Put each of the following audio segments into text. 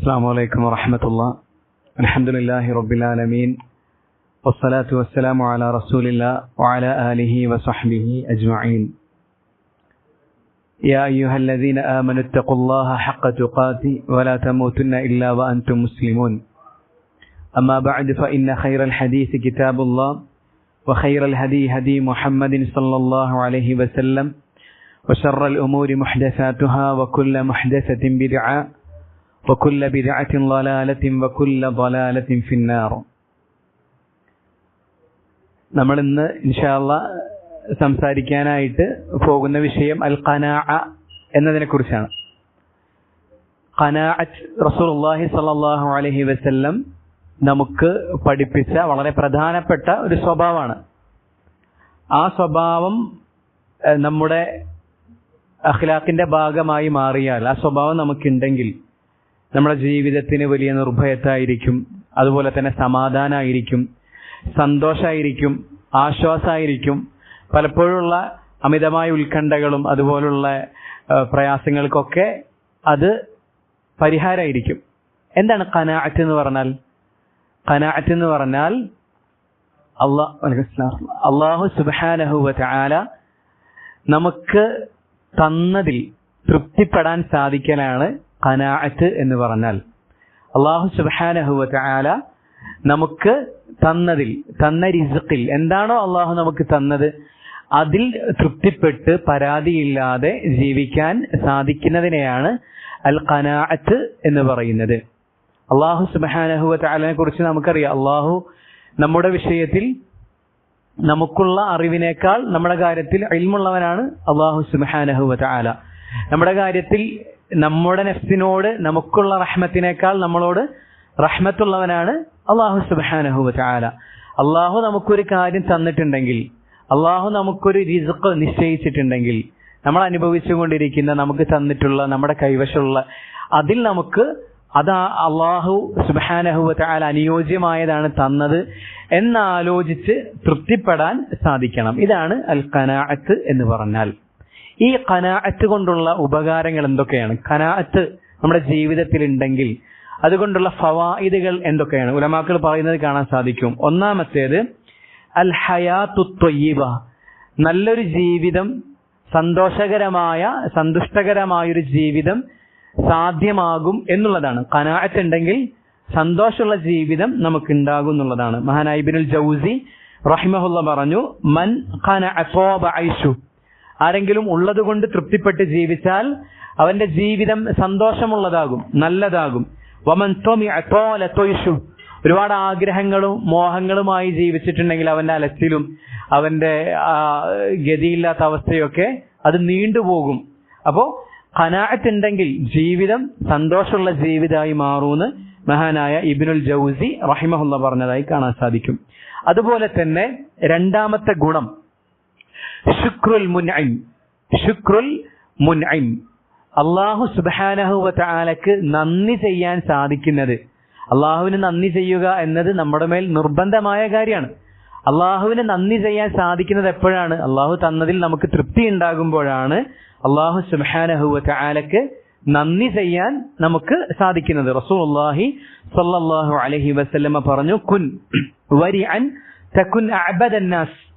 السلام عليكم ورحمة الله. الحمد لله رب العالمين. والصلاة والسلام على رسول الله وعلى آله وصحبه أجمعين. يا أيها الذين آمنوا اتقوا الله حق تقاته ولا تموتن إلا وأنتم مسلمون. أما بعد فإن خير الحديث كتاب الله وخير الهدي هدي محمد صلى الله عليه وسلم وشر الأمور محدثاتها وكل محدثة بدعة وكل بدعة ضلالة وكل ضلالة في النار നമ്മൾ ഇന്ന് ഇൻഷാല്ല സംസാരിക്കാനായിട്ട് പോകുന്ന വിഷയം അൽ ഖനാ എന്നതിനെ കുറിച്ചാണ് ഖനാഅത്ത് റസൂലുള്ളാഹി സ്വല്ലല്ലാഹു അലൈഹി വസല്ലം നമുക്ക് പഠിപ്പിച്ച വളരെ പ്രധാനപ്പെട്ട ഒരു സ്വഭാവമാണ് ആ സ്വഭാവം ഏഹ്, നമ്മുടെ അഖ്ലാഖിന്റെ ഭാഗമായി മാറിയാൽ ആ സ്വഭാവം നമുക്കുണ്ടെങ്കിൽ നമ്മുടെ ജീവിതത്തിന് വലിയ നിർഭയത്തായിരിക്കും. അതുപോലെ തന്നെ സമാധാനമായിരിക്കും സന്തോഷമായിരിക്കും ആശ്വാസമായിരിക്കും പലപ്പോഴുള്ള അമിതമായ ഉത്കണ്ഠകളും അതുപോലുള്ള പ്രയാസങ്ങൾക്കൊക്കെ അത് പരിഹാരമായിരിക്കും എന്താണ് കനാഅത്ത് എന്ന് പറഞ്ഞാൽ? കനാഅത്ത് എന്ന് പറഞ്ഞാൽ അള്ളാഹ് അള്ളാഹു സുബാനഹുല നമുക്ക് തന്നതിൽ തൃപ്തിപ്പെടാൻ സാധിക്കലാണ് കനാഅത്ത് എന്ന് പറഞ്ഞാൽ അള്ളാഹു സുബാനഹുവ ചാല നമുക്ക് തന്നതിൽ തന്ന റിസക്കിൽ എന്താണോ അള്ളാഹു നമുക്ക് തന്നത് അതിൽ തൃപ്തിപ്പെട്ട് പരാതിയില്ലാതെ ജീവിക്കാൻ സാധിക്കുന്നതിനെയാണ് അൽ ഖനാഅത്ത് എന്ന് പറയുന്നത്. അള്ളാഹു സുബാനഹുവ ചാലിനെ കുറിച്ച് നമുക്കറിയാം. അള്ളാഹു നമ്മുടെ വിഷയത്തിൽ നമുക്കുള്ള അറിവിനേക്കാൾ നമ്മുടെ കാര്യത്തിൽ ഇൽമുള്ളവനാണ് അള്ളാഹു സുബാനഹുവ ചാല നമ്മുടെ കാര്യത്തിൽ നമ്മുടെ നെഫ്സിനോട് നമുക്കുള്ള റഹ്മത്തിനേക്കാൾ നമ്മളോട് റഹ്മത്തുള്ളവനാണ് അള്ളാഹു സുബാനഹു ചാല അള്ളാഹു നമുക്കൊരു കാര്യം തന്നിട്ടുണ്ടെങ്കിൽ അള്ളാഹു നമുക്കൊരു റിസുക്ക് നിശ്ചയിച്ചിട്ടുണ്ടെങ്കിൽ നമ്മൾ അനുഭവിച്ചുകൊണ്ടിരിക്കുന്ന നമുക്ക് തന്നിട്ടുള്ള നമ്മുടെ കൈവശമുള്ള അതിൽ നമുക്ക് അത് അള്ളാഹു സുബാനഹു ചാല അനുയോജ്യമായതാണ് തന്നത് എന്നാലോചിച്ച് തൃപ്തിപ്പെടാൻ സാധിക്കണം. ഇതാണ് അൽ കനാഅത്ത് എന്ന് പറഞ്ഞാൽ. ഈ കനാഅത്ത് കൊണ്ടുള്ള ഉപകാരങ്ങൾ എന്തൊക്കെയാണ്? കനാഅത്ത് നമ്മുടെ ജീവിതത്തിൽ ഉണ്ടെങ്കിൽ അതുകൊണ്ടുള്ള ഫവായിദുകൾ എന്തൊക്കെയാണ്? ഉലമാക്കൾ പറയുന്നത് കാണാൻ സാധിക്കും. ഒന്നാമത്തേത് അൽ ഹയാത്തു നല്ലൊരു ജീവിതം സന്തോഷകരമായ സന്തുഷ്ടകരമായൊരു ജീവിതം സാധ്യമാകും എന്നുള്ളതാണ്. കനാഅത്ത് ഉണ്ടെങ്കിൽ സന്തോഷമുള്ള ജീവിതം നമുക്ക് ഉണ്ടാകും എന്നുള്ളതാണ് മഹാനായിബിനുൽ ജൗസി റഹിമഹുല്ല പറഞ്ഞു മൻ ഐഷു ആരെങ്കിലും ഉള്ളതുകൊണ്ട് തൃപ്തിപ്പെട്ട് ജീവിച്ചാൽ അവന്റെ ജീവിതം സന്തോഷമുള്ളതാകും നല്ലതാകും. വമൻ ഒരുപാട് ആഗ്രഹങ്ങളും മോഹങ്ങളുമായി ജീവിച്ചിട്ടുണ്ടെങ്കിൽ അവന്റെ അലച്ചിലും അവന്റെ ഗതിയില്ലാത്ത അവസ്ഥയൊക്കെ അത് നീണ്ടുപോകും. അപ്പോ ഖനാഅത്ത് ഉണ്ടെങ്കിൽ ജീവിതം സന്തോഷമുള്ള ജീവിതമായി മാറൂന്ന് മഹാനായ ഇബിനുൽ ജൗസി റഹിമഹുല്ല പറഞ്ഞതായി കാണാൻ സാധിക്കും. അതുപോലെ തന്നെ രണ്ടാമത്തെ ഗുണം ശുക്രുൽ മുൻഐം. ശുക്രുൽ മുൻഐം. അള്ളാഹു സുബാനഹുവലക്ക് നന്ദി ചെയ്യാൻ സാധിക്കുന്നത്. അള്ളാഹുവിന് നന്ദി ചെയ്യുക എന്നത് നമ്മുടെ മേൽ നിർബന്ധമായ കാര്യമാണ്. അള്ളാഹുവിന് നന്ദി ചെയ്യാൻ സാധിക്കുന്നത് എപ്പോഴാണ്? അള്ളാഹു തന്നതിൽ നമുക്ക് തൃപ്തി ഉണ്ടാകുമ്പോഴാണ് അള്ളാഹു സുബാനഹുവ താലക്ക് നന്ദി ചെയ്യാൻ നമുക്ക് സാധിക്കുന്നത്. റസൂലുള്ളാഹി സ്വല്ലല്ലാഹു അലഹി വസ്ലമ പറഞ്ഞു കുൻ വരി അൻ തകുൻ അഅബദന്നാസ്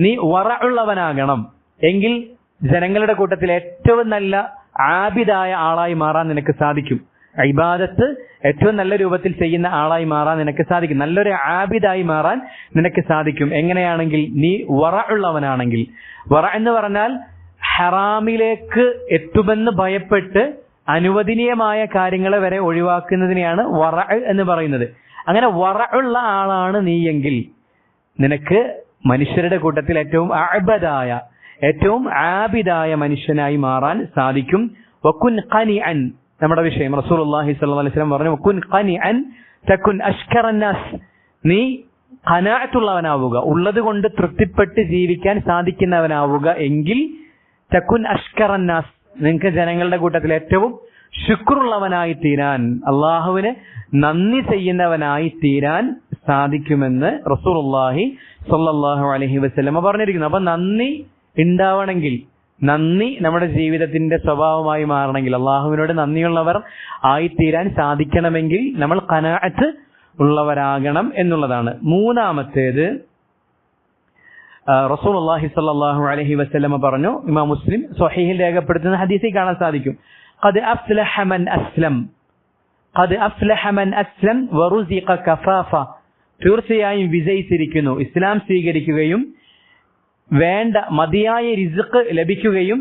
നീ വറഉള്ളവനാകണം. എങ്കിൽ ജനങ്ങളുടെ കൂട്ടത്തിൽ ഏറ്റവും നല്ല ആബിദായ ആളായി മാറാൻ നിനക്ക് സാധിക്കും. ഇബാദത്ത് ഏറ്റവും നല്ല രൂപത്തിൽ ചെയ്യുന്ന ആളായി മാറാൻ നിനക്ക് സാധിക്കും. നല്ലൊരു ആബിദായി മാറാൻ നിനക്ക് സാധിക്കും. എങ്ങനെയാണെങ്കിൽ നീ വറ ഉള്ളവനാണെങ്കിൽ വറ എന്ന് പറഞ്ഞാൽ ഹറാമിലേക്ക് എത്തുമെന്ന് ഭയപ്പെട്ട് അനുവദനീയമായ കാര്യങ്ങളെ വരെ ഒഴിവാക്കുന്നതിനെയാണ് വറ എന്ന് പറയുന്നത്. അങ്ങനെ വറ ഉള്ള ആളാണ് നീയെങ്കിൽ നിനക്ക് മനുഷ്യരുടെ കൂട്ടത്തിൽ ഏറ്റവും അബദായ ഏറ്റവും ആബിദായ മനുഷ്യനായി മാറാൻ സാധിക്കും. വക്കുൻ ഖനി അൻ നമ്മുടെ വിഷയം. റസൂൽ അള്ളാഹി അലൈഹി വസല്ലം പറഞ്ഞു വക്കുൻ ഖനി അൻ തക്കുൻ അഷ്കറന്നാസ് നീ ഖനാഅത്തുള്ളവനാവുക ഉള്ളത് കൊണ്ട് തൃപ്തിപ്പെട്ട് ജീവിക്കാൻ സാധിക്കുന്നവനാവുക എങ്കിൽ തക്കുൻ അഷ്കറന്നാസ് നിങ്ങൾക്ക് ജനങ്ങളുടെ കൂട്ടത്തിൽ ഏറ്റവും ശുക്രുള്ളവനായി തീരാൻ അള്ളാഹുവിന് നന്ദി ചെയ്യുന്നവനായി തീരാൻ സാധിക്കുമെന്ന് റസൂർല്ലാഹി സൊല്ലാഹു അലഹി വസ്ലമ പറഞ്ഞിരിക്കുന്നു. അപ്പൊ നന്ദി ഉണ്ടാവണമെങ്കിൽ നന്ദി നമ്മുടെ ജീവിതത്തിന്റെ സ്വഭാവമായി മാറണമെങ്കിൽ അള്ളാഹുവിനോട് നന്ദിയുള്ളവർ ആയിത്തീരാൻ സാധിക്കണമെങ്കിൽ നമ്മൾ കനാറ്റ് ഉള്ളവരാകണം എന്നുള്ളതാണ്. മൂന്നാമത്തേത് റസൂൽ അള്ളാഹി സല്ലാഹു അലഹി വസ്ലമ പറഞ്ഞു ഇമാ മുസ്ലിം സ്വഹീഹിൽ രേഖപ്പെടുത്തുന്ന ഹദീസിൽ കാണാൻ സാധിക്കും. ഖദ് അസ്ലഹ മൻ അസ്ലം ഖദ് അസ്ലഹ മൻ അസ്ലം വറുസിഖ കഫാഫ തീർച്ചയായും വിജയിച്ചിരിക്കുന്നു. ഇസ്ലാം സ്വീകരിക്കുകയും വേണ്ട മതിയായ റിസ്ക് ലഭിക്കുകയും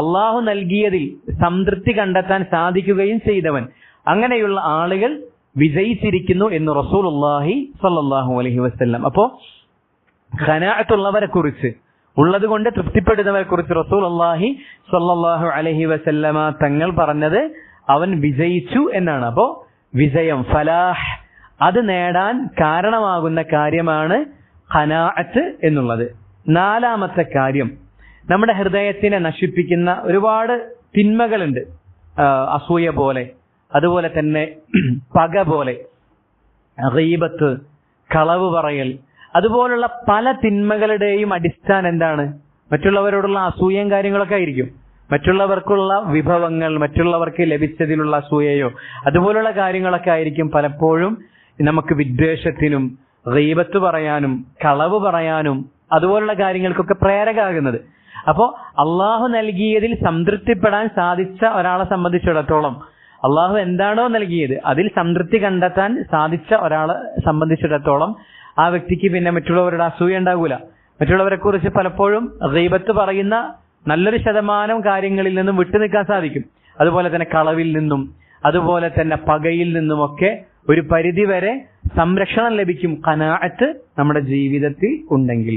അള്ളാഹു നൽകിയതിൽ സംതൃപ്തി കണ്ടെത്താൻ സാധിക്കുകയും ചെയ്തവൻ. അങ്ങനെയുള്ള ആളുകൾ വിജയിച്ചിരിക്കുന്നു എന്ന് റസൂൽ അള്ളാഹി സല്ലാഹു അലഹി വസ്ല്ലാം. അപ്പോ ഖനാഅത്തുള്ളവരെ കുറിച്ച് ഉള്ളത് കൊണ്ട് തൃപ്തിപ്പെടുന്നവരെ കുറിച്ച് റസൂൽ അള്ളാഹി സല്ലാഹു അലഹി വസല്ലമ തങ്ങൾ പറഞ്ഞത് അവൻ വിജയിച്ചു എന്നാണ്. അപ്പോ വിജയം ഫലാഹ്. അത് നേടാൻ കാരണമാകുന്ന കാര്യമാണ് ഖനാഅത്ത് എന്നുള്ളത്. നാലാമത്തെ കാര്യം നമ്മുടെ ഹൃദയത്തിനെ നശിപ്പിക്കുന്ന ഒരുപാട് തിന്മകളുണ്ട്. അസൂയ പോലെ അതുപോലെ തന്നെ പക പോലെ റീബത്ത് കളവ് പറയൽ അതുപോലുള്ള പല തിന്മകളുടെയും അടിസ്ഥാനം എന്താണ്? മറ്റുള്ളവരോടുള്ള അസൂയം കാര്യങ്ങളൊക്കെ ആയിരിക്കും. മറ്റുള്ളവർക്കുള്ള വിഭവങ്ങൾ മറ്റുള്ളവർക്ക് ലഭിച്ചതിലുള്ള സൂയയോ അതുപോലുള്ള കാര്യങ്ങളൊക്കെ ആയിരിക്കും പലപ്പോഴും നമുക്ക് വിദ്വേഷത്തിനും റീപത്ത് പറയാനും കളവ് പറയാനും അതുപോലുള്ള കാര്യങ്ങൾക്കൊക്കെ പ്രേരകാകുന്നത് അപ്പോൾ അള്ളാഹു നൽകിയതിൽ സംതൃപ്തിപ്പെടാൻ സാധിച്ച ഒരാളെ സംബന്ധിച്ചിടത്തോളം അള്ളാഹു എന്താണോ നൽകിയത് അതിൽ സംതൃപ്തി കണ്ടെത്താൻ സാധിച്ച ഒരാളെ സംബന്ധിച്ചിടത്തോളം ആ വ്യക്തിക്ക് പിന്നെ മറ്റുള്ളവരുടെ അസൂയ ഉണ്ടാകൂല. മറ്റുള്ളവരെ കുറിച്ച് പലപ്പോഴും റീബത്ത് പറയുന്ന നല്ലൊരു ശതമാനം കാര്യങ്ങളിൽ നിന്നും വിട്ടുനിൽക്കാൻ സാധിക്കും. അതുപോലെ തന്നെ കളവിൽ നിന്നും അതുപോലെ തന്നെ പകയിൽ നിന്നുമൊക്കെ ഒരു പരിധി വരെ സംരക്ഷണം ലഭിക്കും കനാഅത്ത് നമ്മുടെ ജീവിതത്തിൽ ഉണ്ടെങ്കിൽ.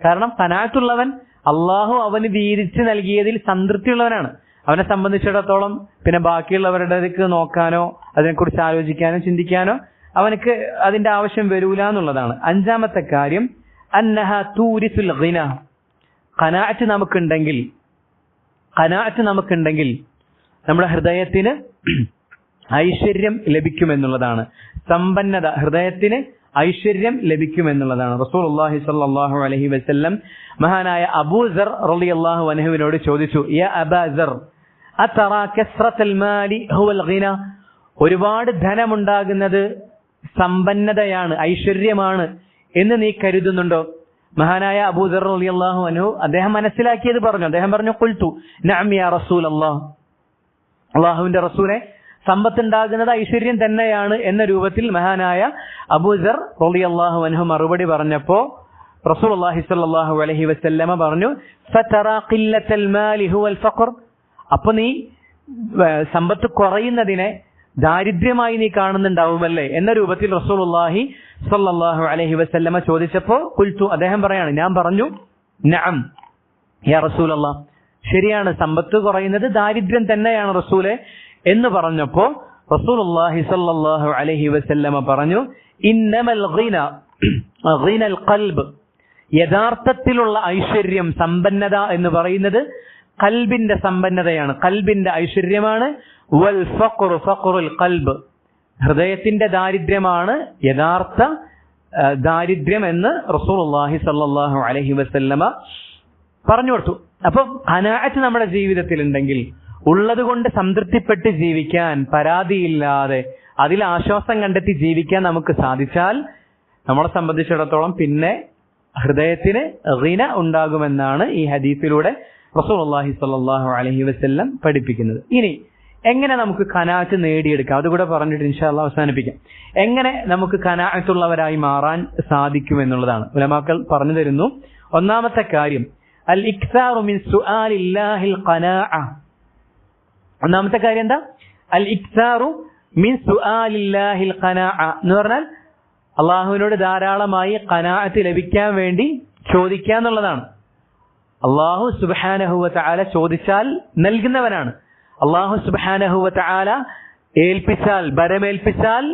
കാരണം കനാറ്റുള്ളവൻ അള്ളാഹു അവന് വീതിച്ച് നൽകിയതിൽ സംതൃപ്തിയുള്ളവനാണ്. അവനെ സംബന്ധിച്ചിടത്തോളം പിന്നെ ബാക്കിയുള്ളവരുടെ നോക്കാനോ അതിനെക്കുറിച്ച് ആലോചിക്കാനോ ചിന്തിക്കാനോ അവനക്ക് അതിന്റെ ആവശ്യം വരൂല എന്നുള്ളതാണ്. അഞ്ചാമത്തെ കാര്യം അന്നഹ തൂരിസുൽ ഖനാഅത്ത് നമുക്കുണ്ടെങ്കിൽ കനാറ്റ് നമുക്കുണ്ടെങ്കിൽ നമ്മുടെ ഹൃദയത്തിന് ഐശ്വര്യം ലഭിക്കുമെന്നുള്ളതാണ്. സമ്പന്നത ഹൃദയത്തിന് ഐശ്വര്യം ലഭിക്കുമെന്നുള്ളതാണ്. റസൂൽ അള്ളാഹി സല്ലാഹു അലഹി വസ്ല്ലം മഹാനായ അബൂസർ റലി അള്ളാഹു അനഹുവിനോട് ചോദിച്ചു അബാസർ ഒരുപാട് ധനമുണ്ടാകുന്നത് സമ്പന്നതയാണ് ഐശ്വര്യമാണ് എന്ന് നീ കരുതുന്നുണ്ടോ? മഹാനായ അബൂദർ അള്ളാഹു അനു അദ്ദേഹം മനസ്സിലാക്കിയത് പറഞ്ഞു. അദ്ദേഹം പറഞ്ഞു കൊൽത്തു റസൂൽ അള്ളാഹ് അള്ളാഹുവിന്റെ റസൂലെ സമ്പത്തുണ്ടാകുന്നത് ഐശ്വര്യം തന്നെയാണ് എന്ന രൂപത്തിൽ മഹാനായ അബൂസർ റലി അള്ളാഹു അനു മറുപടി പറഞ്ഞപ്പോ റസൂൽ അള്ളാഹി സ്വല്ലല്ലാഹു അലഹി വസല്ലമ പറഞ്ഞു അപ്പൊ നീ സമ്പത്ത് കുറയുന്നതിനെ ദാരിദ്ര്യമായി നീ കാണുന്നുണ്ടാവുമല്ലേ? എന്ന രൂപത്തിൽ റസൂലുള്ളാഹി സല്ലല്ലാഹു അലൈഹി വസല്ലമ ചോദിച്ചപ്പോൾ കുൽത്തു അദ്ദേഹം പറയാണ് ഞാൻ പറഞ്ഞു നഅം യാ റസൂലല്ലാ ശരിയാണ് സമ്പത്ത് കുറയുന്നത് ദാരിദ്ര്യം തന്നെയാണ് റസൂലെ. എന്ന് പറഞ്ഞപ്പോ റസൂലുള്ളാഹി സല്ലല്ലാഹു അലൈഹി വസല്ലമ പറഞ്ഞു ഇന്നമൽ ഗിന ഗിനൽ ഖൽബ് യഥാർത്ഥത്തിലുള്ള ഐശ്വര്യം സമ്പന്നത എന്ന് പറയുന്നത് കൽബിന്റെ സമ്പന്നതയാണ്. കൽബിന്റെ ഐശ്വര്യമാണ് വൽ ഖൽബ്. ഹൃദയത്തിന്റെ ദാരിദ്ര്യമാണ് യഥാർത്ഥ ദാരിദ്ര്യം എന്ന് റസൂലുള്ളാഹി സല്ലല്ലാഹു അലൈഹി വസല്ലമ പറഞ്ഞു കൊടുത്തു. അപ്പൊ അനാറ്റ് നമ്മുടെ ജീവിതത്തിൽ ഉണ്ടെങ്കിൽ ഉള്ളത് കൊണ്ട് സംതൃപ്തിപ്പെട്ട് ജീവിക്കാൻ പരാതിയില്ലാതെ അതിൽ ആശ്വാസം കണ്ടെത്തി ജീവിക്കാൻ നമുക്ക് സാധിച്ചാൽ നമ്മളെ സംബന്ധിച്ചിടത്തോളം പിന്നെ ഹൃദയത്തിന് റിന ഉണ്ടാകുമെന്നാണ് ഈ ഹദീസിലൂടെ റസൂലുള്ളാഹി സ്വല്ലല്ലാഹു അലഹി വസ്ല്ലം പഠിപ്പിക്കുന്നത്. ഇനി എങ്ങനെ നമുക്ക് കനാറ്റ് നേടിയെടുക്കാം? അതുകൂടെ പറഞ്ഞിട്ട് ഇൻഷാല്ല അവസാനിപ്പിക്കാം. എങ്ങനെ നമുക്ക് കനാറ്റുള്ളവരായി മാറാൻ സാധിക്കും എന്നുള്ളതാണ് ഉലമാക്കൾ പറഞ്ഞു തരുന്നു. ഒന്നാമത്തെ കാര്യം അൽ മിൻ സുആലില്ലാഹിൽ ഖനാഅ. ഒന്നാമത്തെ കാര്യം എന്താ? അൽ ഇക്സാറു മിൻ സുആലില്ലാഹിൽ ഖനാഅ. എന്ന് പറഞ്ഞാൽ അള്ളാഹുവിനോട് ധാരാളമായി ഖനാഅത്ത് ലഭിക്കാൻ വേണ്ടി ചോദിക്കുക എന്നുള്ളതാണ് അള്ളാഹു സുബാനഹുവ ചോദിച്ചാൽ നൽകുന്നവനാണ്. അള്ളാഹു സുബാനഹുവ തആല ഏൽപ്പിച്ചാൽ ഭരമേൽപ്പിച്ചാൽ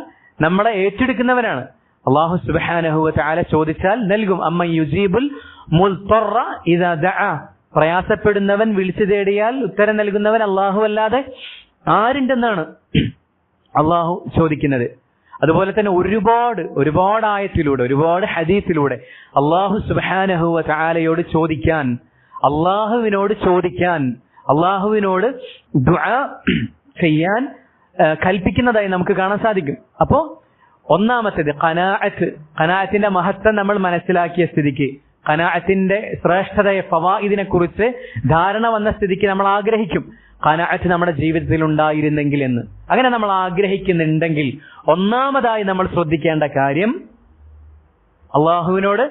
നമ്മളെ ഏറ്റെടുക്കുന്നവനാണ്. അള്ളാഹു സുബാനഹുവ തആല ചോദിച്ചാൽ നൽകും. അമ്മ യുജീബുൽ പ്രയാസപ്പെടുന്നവൻ വിളിച്ചു തേടിയാൽ ഉത്തരം നൽകുന്നവൻ അള്ളാഹു അല്ലാതെ ആരുണ്ടെന്നാണ് അള്ളാഹു ചോദിക്കുന്നത്. അതുപോലെ തന്നെ ഒരുപാട് ഒരുപാട് ആയത്തിലൂടെ ഒരുപാട് ഹദീസിലൂടെ അള്ളാഹു സുബാനഹുവ ചാലയോട് ചോദിക്കാൻ അള്ളാഹുവിനോട് ചോദിക്കാൻ അള്ളാഹുവിനോട് ചെയ്യാൻ കൽപ്പിക്കുന്നതായി നമുക്ക് കാണാൻ സാധിക്കും. അപ്പോ ഒന്നാമത്തേത് കനാഅത്ത് കനാഅത്തിന്റെ മഹത്വം നമ്മൾ മനസ്സിലാക്കിയ സ്ഥിതിക്ക്. കനാഅത്തിന്റെ ശ്രേഷ്ഠതയെ ഫവാഇദിനെ കുറിച്ച് ധാരണ വന്ന സ്ഥിതിക്ക് നമ്മൾ ആഗ്രഹിക്കും. കനാഅത്ത് നമ്മുടെ ജീവിതത്തിൽ ഉണ്ടായിരുന്നെങ്കിൽ എന്ന്. അങ്ങനെ നമ്മൾ ആഗ്രഹിക്കുന്നുണ്ടെങ്കിൽ ഒന്നാമതായി നമ്മൾ ശ്രദ്ധിക്കേണ്ട കാര്യം അള്ളാഹുവിനോട്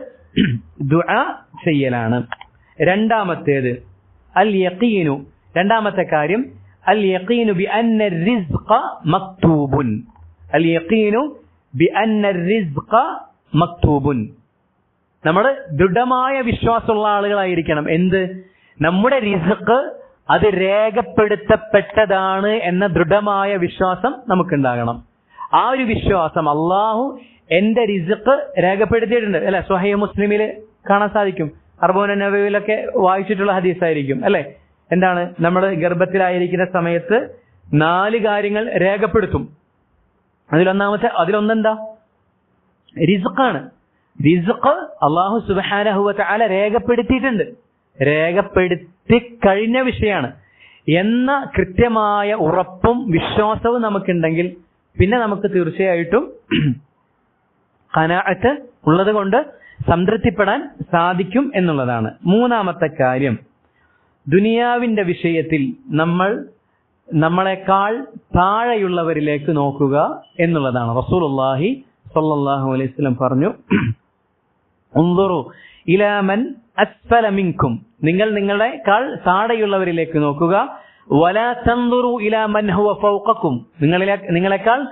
ദുആ ചെയ്യലാണ്. രണ്ടാമത്തേത് അൽ യഖീനു രണ്ടാമത്തെ കാര്യം അൽ യഖീനു ബി അന്ന റിസ്ഖ മക്തൂബുൻ. അൽ യഖീനു ബി അന്ന റിസ്ഖ മക്തൂബുൻ. നമ്മൾ ദൃഢമായ വിശ്വാസമുള്ള ആളുകളായിരിക്കണം. എന്ത്? നമ്മുടെ റിസ്ഖ് അത് രേഖപ്പെടുത്തപ്പെട്ടതാണ് എന്ന ദൃഢമായ വിശ്വാസം നമുക്കുണ്ടാകണം. ആ ഒരു വിശ്വാസം അള്ളാഹു എന്റെ റിസ്ഖ് രേഖപ്പെടുത്തിയിട്ടുണ്ട്. അല്ലെ സ്വഹൈ മുസ്ലിമിൽ കാണാൻ സാധിക്കും. അർബോന നവയിലൊക്കെ വായിച്ചിട്ടുള്ള ഹദീസായിരിക്കും അല്ലെ? എന്താണ്? നമ്മൾ ഗർഭത്തിലായിരിക്കുന്ന സമയത്ത് നാല് കാര്യങ്ങൾ രേഖപ്പെടുത്തും. അതിലൊന്നാമത്തെ അതിലൊന്നെന്താ? റിസുഖാണ് റിസ്ഖ് അള്ളാഹു സുബാനഹുവ ചാല രേഖപ്പെടുത്തിയിട്ടുണ്ട്. രേഖപ്പെടുത്തി കഴിഞ്ഞ വിഷയമാണ്. എന്ന കൃത്യമായ ഉറപ്പും വിശ്വാസവും നമുക്കുണ്ടെങ്കിൽ പിന്നെ നമുക്ക് തീർച്ചയായിട്ടും കനാഅത്ത് ഉള്ളത് കൊണ്ട് സംതൃപ്തിപ്പെടാൻ സാധിക്കും എന്നുള്ളതാണ് മൂന്നാമത്തെ കാര്യം. ദുനിയാവിന്റെ വിഷയത്തിൽ നമ്മൾ നമ്മളെക്കാൾ താഴെയുള്ളവരിലേക്ക് നോക്കുക എന്നുള്ളതാണ്. റസൂലുള്ളാഹി സ്വല്ലല്ലാഹു അലൈഹി വസല്ലം പറഞ്ഞു ഉൻദുറു ഇലാ മൻ അസ്ഫല മിൻകും. നിങ്ങൾ നിങ്ങളെക്കാൾ താഴെയുള്ളവരിലേക്ക് നോക്കുക. വലാ തൻദുറു ഇലാ മൻ ഹുവ ഫൗഖക്കും നിങ്ങളിലെ നിങ്ങളെക്കാൾ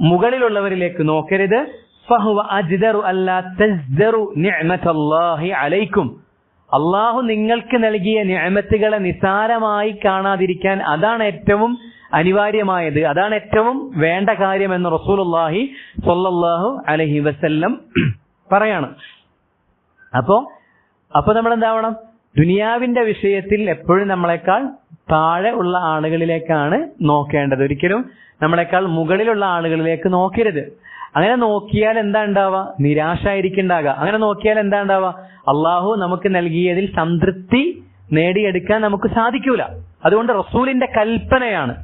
മുകളിലുള്ളവരിലേക്ക് നോക്കരുത്. അലൈക്കും അള്ളാഹു നിങ്ങൾക്ക് നൽകിയ നിഅമത്തുകളെ നിസാരമായി കാണാതിരിക്കാൻ അതാണ് ഏറ്റവും അനിവാര്യമായത്. അതാണ് ഏറ്റവും വേണ്ട കാര്യം എന്ന് റസൂലുള്ളാഹി സ്വല്ലല്ലാഹു അലൈഹി വസല്ലം പറയാണ്. അപ്പോ അപ്പൊ നമ്മൾ എന്താവണം ദുനിയാവിന്റെ വിഷയത്തിൽ എപ്പോഴും നമ്മളെക്കാൾ താഴെ ഉള്ള ആളുകളിലേക്കാണ് നോക്കേണ്ടത്. ഒരിക്കലും നമ്മളെക്കാൾ മുകളിലുള്ള ആളുകളിലേക്ക് നോക്കരുത്. അങ്ങനെ നോക്കിയാൽ എന്താ ഉണ്ടാവുക? നിരാശ ആയിരിക്കും അങ്ങനെ നോക്കിയാൽ എന്താ ഉണ്ടാവുക? അള്ളാഹു നമുക്ക് നൽകിയതിൽ സംതൃപ്തി നേടിയെടുക്കാൻ നമുക്ക് സാധിക്കൂല. അതുകൊണ്ട് റസൂലിന്റെ കൽപ്പനയാണ്.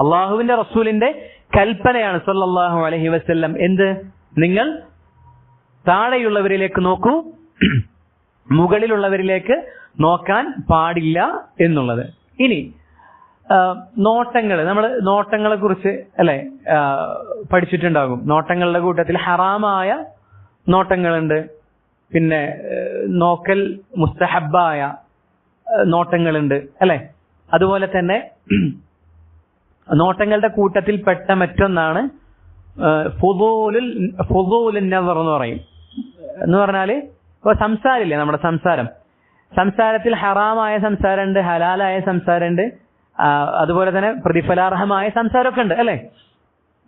അള്ളാഹുവിന്റെ റസൂലിന്റെ കൽപ്പനയാണ്. സല്ലാഹു അലഹി വസ്ല്ലം. എന്ത്? നിങ്ങൾ താഴെയുള്ളവരിലേക്ക് നോക്കൂ. മുകളിലുള്ളവരിലേക്ക് നോക്കാൻ പാടില്ല എന്നുള്ളത്. ഇനി നോട്ടങ്ങൾ നമ്മൾ നോട്ടങ്ങളെ കുറിച്ച് അല്ലെ? പഠിച്ചിട്ടുണ്ടാകും. നോട്ടങ്ങളുടെ കൂട്ടത്തിൽ ഹറാമായ നോട്ടങ്ങളുണ്ട്. പിന്നെ നോക്കൽ മുസ്തഹബായ നോട്ടങ്ങളുണ്ട്. അല്ലെ? അതുപോലെ തന്നെ നോട്ടങ്ങളുടെ കൂട്ടത്തിൽ പെട്ട മറ്റൊന്നാണ് ഫുദൂലുൽ ഫുദൂലുൽ നസർ എന്ന് പറയും. എന്ന് പറഞ്ഞാൽ ഇപ്പൊ സംസാരില്ലേ നമ്മുടെ സംസാരം? സംസാരത്തിൽ ഹറാമായ സംസാരമുണ്ട് ഹലാലായ സംസാരമുണ്ട്. അതുപോലെ തന്നെ പ്രതിഫലാർഹമായ സംസാരമൊക്കെ ഉണ്ട് അല്ലെ?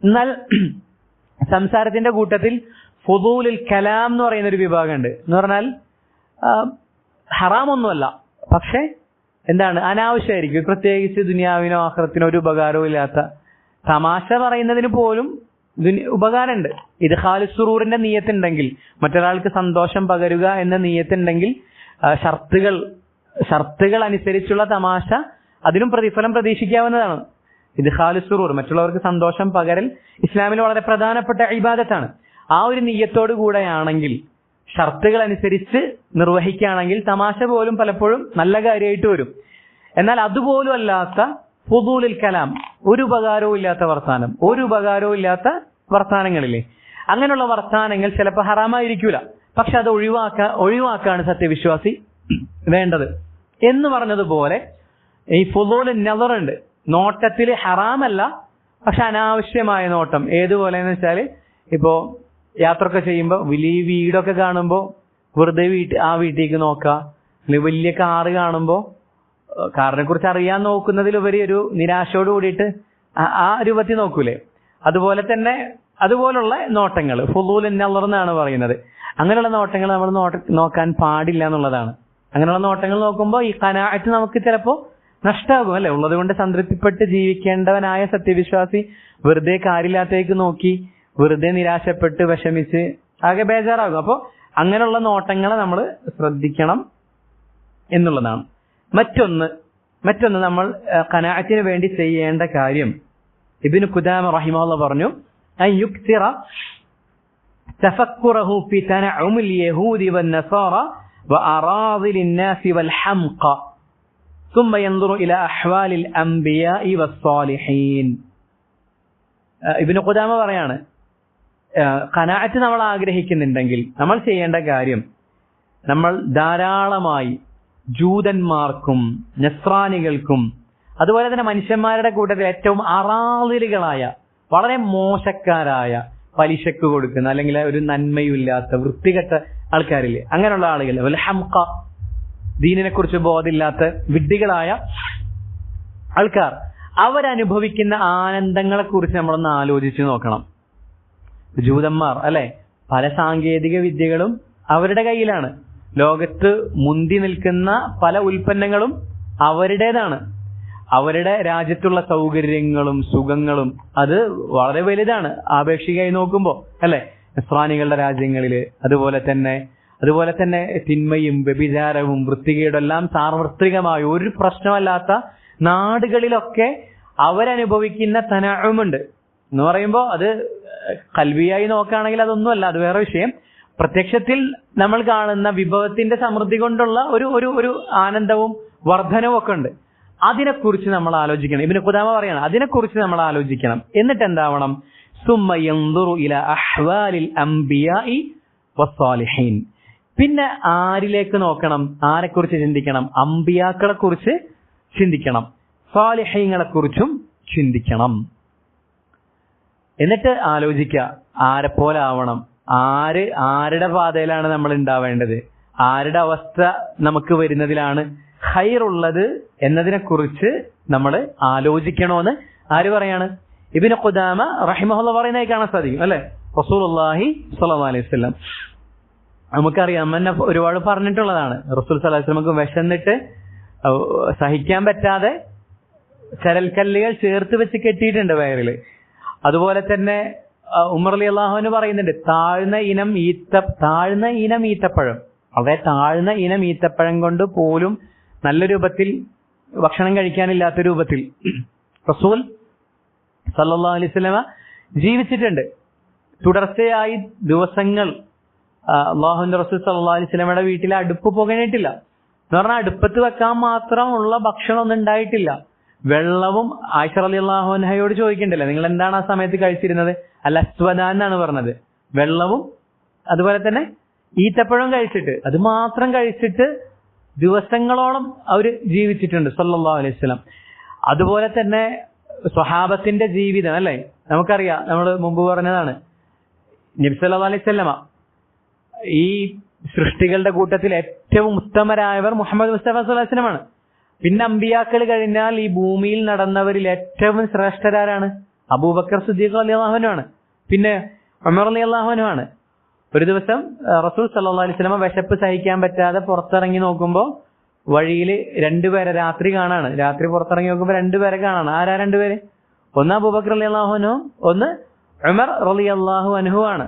എന്നാൽ സംസാരത്തിന്റെ കൂട്ടത്തിൽ ഫുദൂലിൽ കലാം എന്ന് പറയുന്ന ഒരു വിഭാഗമുണ്ട്. എന്ന് പറഞ്ഞാൽ ഹറാമൊന്നുമല്ല. പക്ഷെ എന്താണ്? അനാവശ്യമായിരിക്കും. പ്രത്യേകിച്ച് ദുനിയാവിനോ ആഹ്റത്തിനോ ഒരു ഉപകാരവും ഇല്ലാത്ത തമാശ പറയുന്നതിന് പോലും ഉപകാരമുണ്ട്. ഇത് ഖാലിസുറൂറിന്റെ നീയത്തുണ്ടെങ്കിൽ മറ്റൊരാൾക്ക് സന്തോഷം പകരുക എന്ന നീയത്തുണ്ടെങ്കിൽ ഷർത്തുകൾ ഷർത്തുകൾ അനുസരിച്ചുള്ള തമാശ അതിനും പ്രതിഫലം പ്രതീക്ഷിക്കാവുന്നതാണ്. ഇത് ഖാലിസുറൂർ മറ്റുള്ളവർക്ക് സന്തോഷം പകരൽ ഇസ്ലാമിൽ വളരെ പ്രധാനപ്പെട്ട ഇബാദത്താണ്. ആ ഒരു നീയത്തോടു കൂടെയാണെങ്കിൽ ഷർത്തുകൾ അനുസരിച്ച് നിർവഹിക്കുകയാണെങ്കിൽ തമാശ പോലും പലപ്പോഴും നല്ല കാര്യമായിട്ട് വരും. എന്നാൽ അതുപോലും അല്ലാത്ത ഫുദൂലിൽ കലാം ഒരു ഉപകാരവും ഇല്ലാത്ത വർത്താനം ഒരു ഉപകാരവും ഇല്ലാത്ത വർത്താനങ്ങളില്ലേ? അങ്ങനെയുള്ള വർത്താനങ്ങൾ ചിലപ്പോൾ ഹറാമായിരിക്കൂല. പക്ഷെ അത് ഒഴിവാക്ക ഒഴിവാക്കാണ് സത്യവിശ്വാസി വേണ്ടത്. എന്ന് പറഞ്ഞതുപോലെ ഈ ഫുദൂൽ നെതറുണ്ട് നോട്ടത്തിൽ ഹറാമല്ല പക്ഷെ അനാവശ്യമായ നോട്ടം. ഏതുപോലെ എന്ന് വെച്ചാൽ ഇപ്പോ യാത്രയൊക്കെ ചെയ്യുമ്പോൾ വലിയ വീടൊക്കെ കാണുമ്പോൾ വെറുതെ വീട്ട് ആ വീട്ടിലേക്ക് നോക്കുക അല്ലെങ്കിൽ വലിയ കാറ് കാണുമ്പോൾ കാറിനെ കുറിച്ച് അറിയാൻ നോക്കുന്നതിലുപരി ഒരു നിരാശയോട് കൂടിയിട്ട് ആ- രൂപത്തിൽ നോക്കൂലേ. അതുപോലെ തന്നെ അതുപോലുള്ള നോട്ടങ്ങൾ ഫുദൂൽ എന്നാണ് പറയുന്നത്. അങ്ങനെയുള്ള നോട്ടങ്ങൾ നമ്മൾ നോക്കാൻ പാടില്ല എന്നുള്ളതാണ്. അങ്ങനെയുള്ള നോട്ടങ്ങൾ നോക്കുമ്പോൾ ഈ കനാറ്റ് നമുക്ക് ചിലപ്പോൾ നഷ്ടമാകും അല്ലെ ഉള്ളത് കൊണ്ട് സംതൃപ്തിപ്പെട്ട് ജീവിക്കേണ്ടവനായ സത്യവിശ്വാസി വെറുതെ കാര്യമില്ലാത്തേക്ക് നോക്കി വെറുതെ നിരാശപ്പെട്ട് വിഷമിച്ച് ആകെ ബേജാറാകും അപ്പോൾ അങ്ങനെയുള്ള നോട്ടങ്ങളെ നമ്മൾ ശ്രദ്ധിക്കണം എന്നുള്ളതാണ് മറ്റൊന്ന് മറ്റൊന്ന് നമ്മൾ കനാറ്റിന് വേണ്ടി ചെയ്യേണ്ട കാര്യം ഇബിന് കുദാമ റഹിമുള്ള പറഞ്ഞു അൻ യുക്തിറ تفكره في تنعم اليهود والنصارى وأراضل الناس والحمق ثم ينظر إلى أحوال الأنبياء والصالحين ഇബിന് ഖുദാമ പറയാണ് കനാറ്റ് നമ്മൾ ആഗ്രഹിക്കുന്നുണ്ടെങ്കിൽ നമ്മൾ ചെയ്യേണ്ട കാര്യം നമ്മൾ ധാരാളമായി ജൂതന്മാർക്കും നസ്രാനികൾക്കും അതുപോലെ തന്നെ മനുഷ്യന്മാരുടെ കൂട്ടത്തിൽ ഏറ്റവും അറാതിലുകളായ വളരെ മോശക്കാരായ പലിശക്ക് കൊടുക്കുന്ന അല്ലെങ്കിൽ ഒരു നന്മയുമില്ലാത്ത വൃത്തികെട്ട ആൾക്കാരില്ലേ അങ്ങനെയുള്ള ആളുകൾ അതുപോലെ ഹംക ദീനിനെ കുറിച്ച് ബോധമില്ലാത്ത വിഡ്ഢികളായ ആൾക്കാർ അവരനുഭവിക്കുന്ന ആനന്ദങ്ങളെ കുറിച്ച് നമ്മളൊന്ന് ആലോചിച്ച് നോക്കണം. ജൂതന്മാർ അല്ലെ? പല സാങ്കേതിക വിദ്യകളും അവരുടെ കയ്യിലാണ്. ലോകത്ത് മുന്തി നിൽക്കുന്ന പല ഉൽപ്പന്നങ്ങളും അവരുടേതാണ്. അവരുടെ രാജ്യത്തുള്ള സൗകര്യങ്ങളും സുഖങ്ങളും അത് വളരെ വലുതാണ്. ആപേക്ഷികമായി നോക്കുമ്പോൾ അല്ലെ? ഇസ്ലാനികളുടെ രാജ്യങ്ങളിൽ അതുപോലെ തന്നെ അതുപോലെ തന്നെ തിന്മയും വ്യഭിചാരവും വൃത്തികേടെല്ലാം സാർവത്രികമായ. ഒരു പ്രശ്നമല്ലാത്ത നാടുകളിലൊക്കെ അവരനുഭവിക്കുന്ന തനമുണ്ട് എന്ന് പറയുമ്പോൾ അത് കൽവിയായി നോക്കുകയാണെങ്കിൽ അതൊന്നുമല്ല അത് വേറെ വിഷയം. പ്രത്യക്ഷത്തിൽ നമ്മൾ കാണുന്ന വിഭവത്തിന്റെ സമൃദ്ധി കൊണ്ടുള്ള ഒരു ഒരു ഒരു ആനന്ദവും വർധനവും ഒക്കെ ഉണ്ട്. അതിനെക്കുറിച്ച് നമ്മൾ ആലോചിക്കണം. ഇബിന് കുദാമ പറയണം അതിനെക്കുറിച്ച് നമ്മൾ ആലോചിക്കണം. എന്നിട്ട് എന്താവണം? സുമ്മ അഹ്വാലിൽ അംബിയായി പിന്നെ ആരിലേക്ക് നോക്കണം? ആരെക്കുറിച്ച് ചിന്തിക്കണം? അമ്പിയാക്കളെ കുറിച്ച് ചിന്തിക്കണം. സ്വാലിഹ്യങ്ങളെ കുറിച്ചും ചിന്തിക്കണം. എന്നിട്ട് ആലോചിക്കുക ആരെ പോലെ ആവണം? ആര് ആരുടെ പാതയിലാണ് നമ്മൾ ഉണ്ടാവേണ്ടത്? ആരുടെ അവസ്ഥ നമുക്ക് വരുന്നതിലാണ് ഹൈറുള്ളത് എന്നതിനെ കുറിച്ച് നമ്മൾ ആലോചിക്കണമെന്ന് ആര് പറയാണ്? ഇബിന് ഖുദാമ റഹിമഹുല്ല പറയുന്നതായി കാണാൻ സാധിക്കും അല്ലെ? റസൂൽ സല്ലല്ലാഹു അലൈഹി വസല്ലം. നമുക്കറിയാം. അമ്മന്നെ ഒരുപാട് പറഞ്ഞിട്ടുള്ളതാണ്. റസൂൽ സലാഹുസ്ലമക്ക് വിശന്നിട്ട് സഹിക്കാൻ പറ്റാതെ ചരൽക്കല്ലുകൾ ചേർത്ത് വെച്ച് കെട്ടിയിട്ടുണ്ട് വയറിൽ അതുപോലെ തന്നെ ഉമർ അലി അള്ളാഹുവിന് പറയുന്നുണ്ട് താഴ്ന്ന ഇനം ഈത്ത താഴ്ന്ന ഇനം ഈത്തപ്പഴം. അവിടെ താഴ്ന്ന ഇനം ഈത്തപ്പഴം കൊണ്ട് പോലും നല്ല രൂപത്തിൽ ഭക്ഷണം കഴിക്കാനില്ലാത്ത രൂപത്തിൽ റസൂൽ സല്ലാ അലൈഹി സ്വലമ ജീവിച്ചിട്ടുണ്ട്. തുടർച്ചയായി ദിവസങ്ങൾ അള്ളാഹുന്റെ റസൂൽ സല്ലാ അലൈഹി സ്വലമയുടെ വീട്ടിൽ അടുപ്പ് പുകഞ്ഞിട്ടില്ല. എന്ന് പറഞ്ഞാൽ അടുപ്പത്ത് വെക്കാൻ മാത്രമുള്ള ഭക്ഷണം ഒന്നും ഉണ്ടായിട്ടില്ല. വെള്ളവും ആയിഷ അലി അള്ളാഹുനഹയോട് ചോദിക്കണ്ടല്ലോ നിങ്ങൾ എന്താണ് ആ സമയത്ത് കഴിച്ചിരുന്നത്? അല്ല അസ്വദാൻ എന്നാണ് പറഞ്ഞത്. വെള്ളവും അതുപോലെ തന്നെ ഈത്തപ്പഴം കഴിച്ചിട്ട് അത് മാത്രം കഴിച്ചിട്ട് ദിവസങ്ങളോളം അവർ ജീവിച്ചിട്ടുണ്ട് സല്ലാ അലൈഹി സ്വലം അതുപോലെ തന്നെ സ്വഹാബത്തിന്റെ ജീവിതം അല്ലേ? നമുക്കറിയാം നമ്മൾ മുമ്പ് പറഞ്ഞതാണ് നബ്സല്ലാ അലൈഹി സ്വല്ലമ ഈ സൃഷ്ടികളുടെ കൂട്ടത്തിൽ ഏറ്റവും ഉത്തമരായവർ മുഹമ്മദ് മുസ്തഫ സ്വലാസ്ലമാണ് പിന്നെ അമ്പിയാക്കൾ കഴിഞ്ഞാൽ ഈ ഭൂമിയിൽ നടന്നവരിൽ ഏറ്റവും ശ്രേഷ്ഠരാരാണ്. അബൂബക്കർ സുദ്ദീഖ് അലി അള്ളാഹുനുമാണ് പിന്നെ അമർ അലി അള്ളാഹുനുമാണ് ഒരു ദിവസം റസൂൽ സല്ലാ അലൈഹി സ്വലമ വിശപ്പ് സഹിക്കാൻ പറ്റാതെ പുറത്തിറങ്ങി നോക്കുമ്പോൾ വഴിയിൽ രണ്ടുപേരെ രാത്രി കാണാണ്. രാത്രി പുറത്തിറങ്ങി നോക്കുമ്പോൾ രണ്ടുപേരെ കാണാണ്. ആരാ രണ്ടുപേര്? ഒന്ന് അബൂബക്കർ അലി അള്ളാഹുനു ഒന്ന് ഉമർ റലി അള്ളാഹു അനുഹു ആണ്.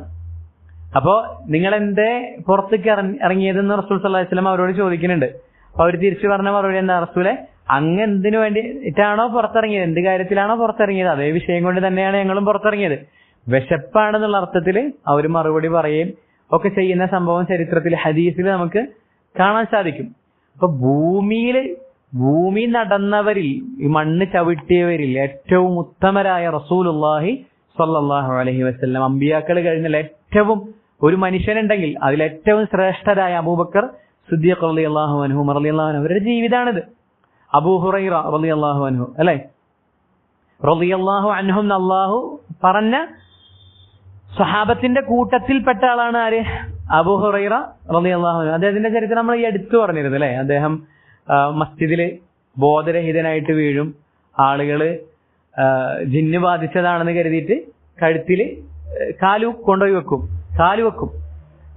അപ്പോ നിങ്ങൾ എന്തേ പുറത്തേക്ക് ഇറങ്ങിയതെന്ന് റസൂൽ സല്ലാഹു വസ്ലം അവരോട് ചോദിക്കുന്നുണ്ട്. അപ്പൊ അവർ തിരിച്ചു പറഞ്ഞ മറുപടി എന്താ റസൂലെ? അങ്ങ് എന്തിനു വേണ്ടിയിട്ടാണോ പുറത്തിറങ്ങിയത്? എന്ത് കാര്യത്തിലാണോ പുറത്തിറങ്ങിയത്? അതേ വിഷയം കൊണ്ട് തന്നെയാണ് ഞങ്ങളും പുറത്തിറങ്ങിയത്. വിശപ്പാണെന്നുള്ള അർത്ഥത്തിൽ അവർ മറുപടി പറയുകയും ഒക്കെ ചെയ്യുന്ന സംഭവം ചരിത്രത്തിൽ ഹദീസിൽ നമുക്ക് കാണാൻ സാധിക്കും. അപ്പൊ ഭൂമിയിൽ ഭൂമി നടന്നവരിൽ ഈ മണ്ണ് ചവിട്ടിയവരിൽ ഏറ്റവും ഉത്തമരായ റസൂലുല്ലാഹി സല്ലാഹു അലഹി വസ്ല്ലാം അമ്പിയാക്കൾ കഴിഞ്ഞാൽ ഏറ്റവും ഒരു മനുഷ്യനുണ്ടെങ്കിൽ അതിൽ ഏറ്റവും ശ്രേഷ്ഠരായ അബൂബക്കർ സുദ്ദീഖ് അലി അള്ളാഹു അനുഹു മറലി അള്ളാഹു അവരുടെ ജീവിതമാണിത് അബൂ ഹുറൈറ റലി അള്ളാഹു അനുഹു അല്ലെ? റലി അള്ളാഹു അൻഹും അള്ളാഹു പറഞ്ഞ സഹാബത്തിന്റെ കൂട്ടത്തിൽപ്പെട്ട ആളാണ് ആര്? അബൂ ഹുറൈറ റലി അള്ളാഹു അനു അദ്ദേഹത്തിന്റെ ചരിത്രം നമ്മൾ ഈ അടുത്ത് പറഞ്ഞിരുന്നു അല്ലെ? അദ്ദേഹം മസ്ജിദിൽ ബോധരഹിതനായിട്ട് വീഴും. ആളുകൾ ജിന്ന് ബാധിച്ചതാണെന്ന് കരുതിയിട്ട് കഴുത്തിൽ കാലു കൊണ്ടുപോയി വെക്കും. കാലു വെക്കും.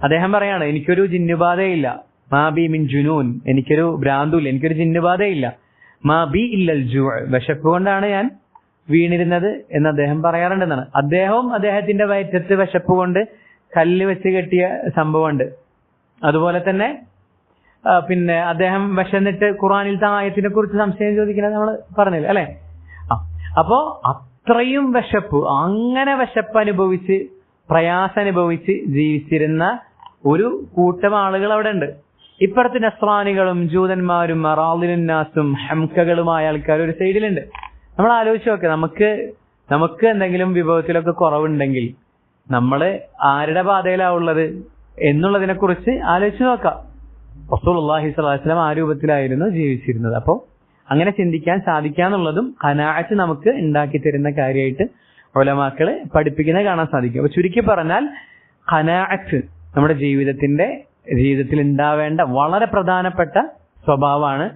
അദ്ദേഹം പറയാണ് എനിക്കൊരു ജിന്നുബാധയില്ല. മാ ബി മിൻ ജുനൂൻ. എനിക്കൊരു ഭ്രാന്തുല്ല. എനിക്കൊരു ജിന്നുബാധയില്ല. മാ ബി ഇല്ലൽ ജു വിശപ്പ് കൊണ്ടാണ് ഞാൻ വീണിരുന്നത് എന്ന് അദ്ദേഹം പറയാറുണ്ടെന്നാണ്. അദ്ദേഹവും അദ്ദേഹത്തിന്റെ വയറ്റത്ത് വിശപ്പ് കൊണ്ട് കല്ല് വെച്ച് കെട്ടിയ സംഭവമുണ്ട്. അതുപോലെ തന്നെ പിന്നെ അദ്ദേഹം വിശന്നിട്ട് ഖുറാനിലത്തെ ആയത്തിനെ കുറിച്ച് സംശയം ചോദിക്കുന്നത് നമ്മൾ പറഞ്ഞില്ല അല്ലെ? അപ്പോ അത്രയും വിശപ്പ് അങ്ങനെ വിശപ്പ് അനുഭവിച്ച് പ്രയാസം അനുഭവിച്ച് ജീവിച്ചിരുന്ന ഒരു കൂട്ടം ആളുകൾ അവിടെ ഉണ്ട് ഇപ്പുറത്ത് നസ്രാനികളും ജൂതന്മാരും അറാലിനാസും ഹംകകളുമായ ആൾക്കാർ ഒരു സൈഡിലുണ്ട്. നമ്മൾ ആലോചിച്ച് നോക്കുക നമുക്ക് നമുക്ക് എന്തെങ്കിലും വിഭവത്തിലൊക്കെ കുറവുണ്ടെങ്കിൽ നമ്മൾ ആരുടെ പാതയിലാണ് ഉള്ളത് എന്നുള്ളതിനെ കുറിച്ച് ആലോചിച്ച് നോക്കാം. അലൈഹി വസല്ലം ആ രൂപത്തിലായിരുന്നു ജീവിച്ചിരുന്നത്. അപ്പോൾ അങ്ങനെ ചിന്തിക്കാൻ സാധിക്കാന്നുള്ളതും കനാഴ്ച നമുക്ക് ഉണ്ടാക്കി തരുന്ന കാര്യമായിട്ട് ഉലമാക്കൾ പഠിപ്പിക്കുന്നത് കാണാൻ സാധിക്കും. അപ്പൊ ചുരുക്കി പറഞ്ഞാൽ ഖനാഅത്ത് നമ്മുടെ ജീവിതത്തിന്റെ ജീവിതത്തിൽ ഉണ്ടാവേണ്ട വളരെ പ്രധാനപ്പെട്ട സ്വഭാവമാണ്.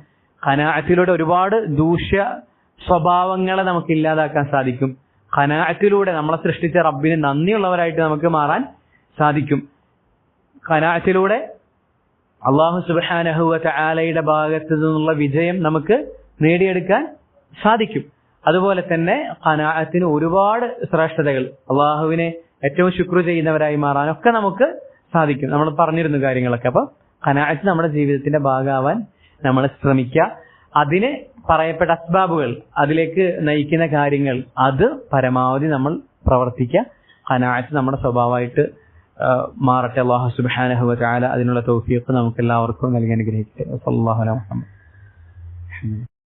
ഖനാഅത്തിലൂടെ ഒരുപാട് ദൂഷ്യ സ്വഭാവങ്ങളെ നമുക്ക് ഇല്ലാതാക്കാൻ സാധിക്കും. ഖനാഅത്തിലൂടെ നമ്മളെ സൃഷ്ടിച്ച റബ്ബിന് നന്ദിയുള്ളവരായിട്ട് നമുക്ക് മാറാൻ സാധിക്കും. ഖനാഅത്തിലൂടെ അള്ളാഹു സുബാനഹുവ ആലയുടെ ഭാഗത്തു നിന്നുള്ള വിജയം നമുക്ക് നേടിയെടുക്കാൻ സാധിക്കും. അതുപോലെ തന്നെ ഖനാഅത്തിന് ഒരുപാട് ശ്രേഷ്ഠതകൾ. അള്ളാഹുവിനെ ഏറ്റവും ശുക്രു ചെയ്യുന്നവരായി മാറാനൊക്കെ നമുക്ക് സാധിക്കും. നമ്മൾ പറഞ്ഞിരുന്നു കാര്യങ്ങളൊക്കെ. അപ്പൊ ഖനാഅത്ത് നമ്മുടെ ജീവിതത്തിന്റെ ഭാഗമാവാൻ നമ്മൾ ശ്രമിക്കുക. അതിന് പറയപ്പെട്ട അസ്ബാബുകൾ അതിലേക്ക് നയിക്കുന്ന കാര്യങ്ങൾ അത് പരമാവധി നമ്മൾ പ്രവർത്തിക്കുക. ഖനാഅത്ത് നമ്മുടെ സ്വഭാവമായിട്ട് മാറട്ടെ. അള്ളാഹു സുബ്ഹാനഹു വതആല അതിനുള്ള തൗഫീഖ് നമുക്ക് എല്ലാവർക്കും നൽകി അനുഗ്രഹിക്കട്ടെ. അലൈഹി വസല്ലം